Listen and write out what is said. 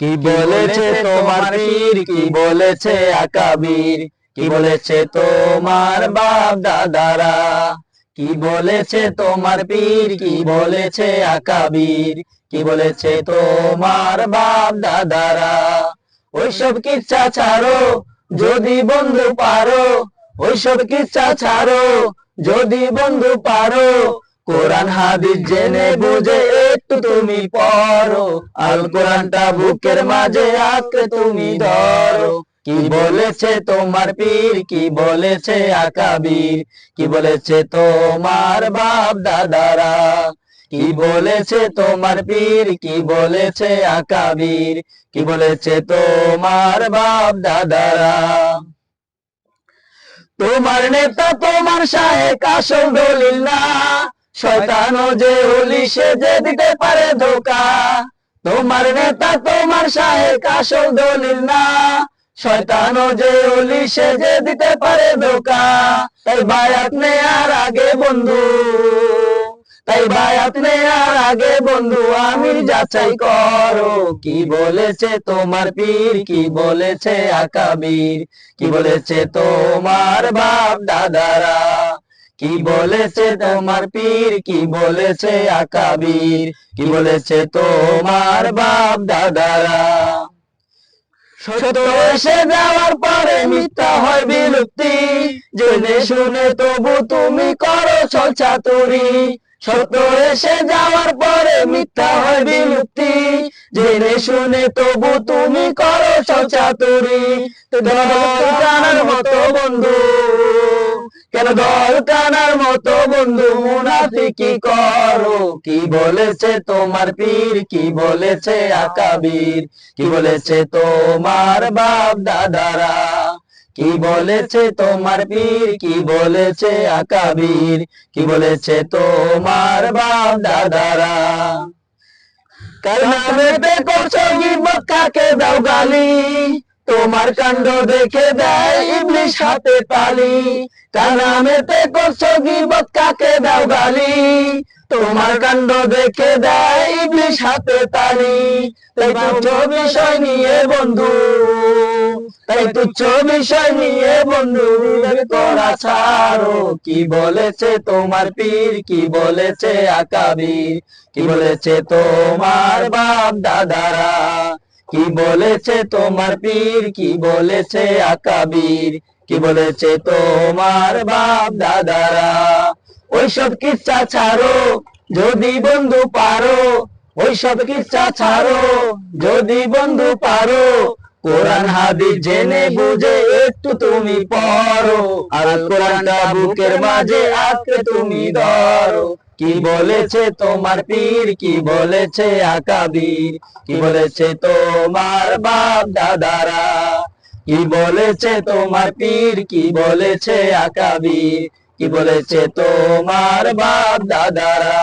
কি বলেছে তোমার পীর? কি বলেছে আকাবির? কি বলেছে তোমার বাপ দাদারা? কি বলেছে তোমার পীর? কি বলেছে আকাবির? কি বলেছে তোমার বাপ দাদারা? ওইসব কিচ্ছা ছাড়ো, যদি বন্ধু পারো। ওইসব কিচ্ছা ছাড়ো, যদি বন্ধু পারো। কোরআন হাদিস জেনে বুঝে একটু তুমি পড়ো। আল কোরআনটা বুকের মাঝে আঁকড়ে তুমি ধরো। কি বলেছে তোমার পীর? কি বলেছে আকাবির? কি বলেছে তোমার বাপ দাদারা? কি বলেছে তোমার পীর? কি বলেছে আকাবির? কি বলেছে তোমার বাপ দাদারা? তোমার নেতা, তোমার সাহেব আসল দলিল না। শয়তানও যে হলি যে দিতে পারে ধোকা। তোমার নেতা, তোমার সাহেব আসল দলিল না। শয়তানও যে হলি যে দিতে পারে ধোকা। তাই বায়াত নেয়ার আগে বন্ধু, তাই বায়াত নেয়ার আগে বন্ধু আমি যাচাই করো। কি বলেছে তোমার পীর, কি বলেছে আকাবির, কি বলেছে তোমার বাপ দাদারা? কি বলেছে তোমার পীর? কি বলেছে আকাবির? কি বলেছে তোমার বাপ দাদারা? সত্য এসে যাওয়ার পরে মিথ্যা হয় বিলুপ্তি। জেনে শুনে তবু তুমি করো ছল চাতুরি। সত্য এসে যাওয়ার পরে মিথ্যা হয় বিলুপ্তি। জেনে শুনে তবু তুমি করো ছল চাতুরি। টানার মতো বন্ধু কেন দল টানার মতো বন্ধু মুনাফিকি করো। কি বলেছে তোমার পীর? কি বলেছে আকাবির? কি বলেছে তোমার বাপ দাদারা? কি বলেছে তোমার পীর? কি বলেছে আকাবির? কি বলেছে তোমার বাপ দাদারা? কার করছ গিবত কাকে দাও গালি? তোমার কাণ্ড দেখে দেয় ইবলিশ হাতে তালি কার নামেতে করছ কাকে দাও গালি? তোমার কাণ্ড দেখে দেয় ইবলিশ হাতে তালি। তাই তুচ্ছ বিষয় নিয়ে বন্ধু, তাই তুচ্ছ বিষয় নিয়ে বন্ধু ছাড়ো। কি বলেছে তোমার পীর? কি বলেছে আকাবির? কি বলেছে তোমার বাপ দাদারা? কি বলেছে তোমার পীর? কি বলেছে আকাবির? কি বলেছে তোমার বাপ দাদারা? ওইসব কিচ্ছা ছাড়ো, যদি বন্ধু পারো। ওইসব কিচ্ছা ছাড়ো, যদি বন্ধু পারো। কোরআন হাদিস জেনে বুঝে একটু তুমি পড়ো। আর কোরআনটা বুকের মাঝে আঁকড়ে তুমি ধরো। কি বলেছে তোমার পীর? কি বলেছে আকাবির? কি বলেছে তোমার বাপ দাদারা? কি বলেছে তোমার পীর? কি বলেছে আকাবির কি বলেছে তোমার বাপ দাদারা?